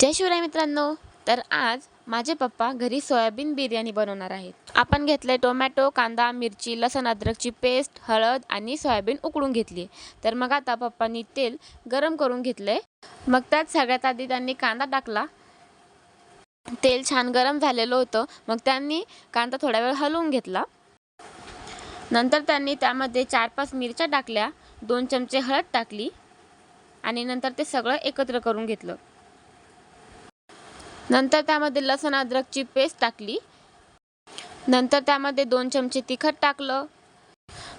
जय शिवराय मित्रांनो. तर आज माझे पप्पा घरी सोयाबीन बिर्याणी बनवणार आहेत. आपण घेतले टोमॅटो कांदा मिरची लसण अद्रकची पेस्ट हळद आणि सोयाबीन उकडून घेतली. तर मग आता पप्पांनी तेल गरम करून घेतले. मग त्यात सगळ्यात आधी त्यांनी कांदा टाकला. तेल छान गरम झालेलं होतं. मग त्यांनी कांदा थोडा वेळ हलवून घेतला. नंतर त्यांनी त्यामध्ये चार पाच मिरच्या टाकल्या. दोन चमचे हळद टाकली. आणि नंतर ते सगळं एकत्र करून घेतलं. नंतर त्यामध्ये लसण अद्रकची पेस्ट टाकली. नंतर त्यामध्ये दोन चमचे तिखट टाकलं.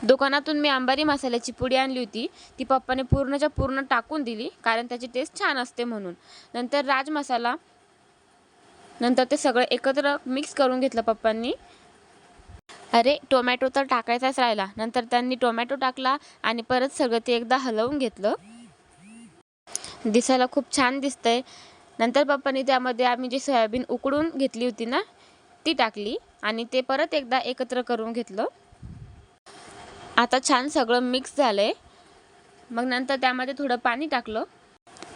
दुकानातून मी अंबारी मसाल्याची पुडी आणली होती. ती पप्पाने पूर्णच्या पूर्ण टाकून दिली कारण त्याची टेस्ट छान असते म्हणून. नंतर राज मसाला. नंतर ते सगळं एकत्र मिक्स करून घेतलं पप्पांनी. अरे टोमॅटो तर टाकायचाच राहिला. नंतर त्यांनी टोमॅटो टाकला आणि परत सगळं ते एकदा हलवून घेतलं. दिसायला खूप छान दिसतंय. नंतर पप्पांनी त्यामध्ये आम्ही जी सोयाबीन उकडून घेतली होती ना ती टाकली आणि ते परत एकदा एकत्र करून घेतलं. आता छान सगळं मिक्स झालं आहे मग नंतर त्यामध्ये थोडं पाणी टाकलं.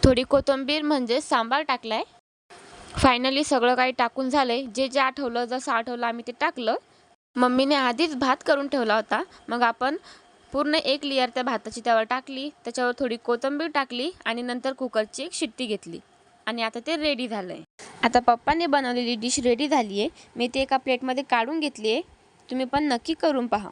थोडी कोथिंबीर म्हणजे सांबार टाकलाय. फायनली सगळं काही टाकून झालंय. जे जे आठवलं जसं आठवलं आम्ही ते टाकलं. मम्मीने आधीच भात करून ठेवला होता. मग आपण पूर्ण एक लेअर त्या भाताची त्यावर टाकली. त्याच्यावर थोडी कोथिंबीर टाकली आणि नंतर कुकरची एक शिट्टी घेतली. आणि आता ते रेडी झालं आहे आता पप्पाने बनवलेली डिश रेडी झाली आहे मी ते एका प्लेटमध्ये काढून घेतली आहे तुम्ही पण नक्की करून पहा.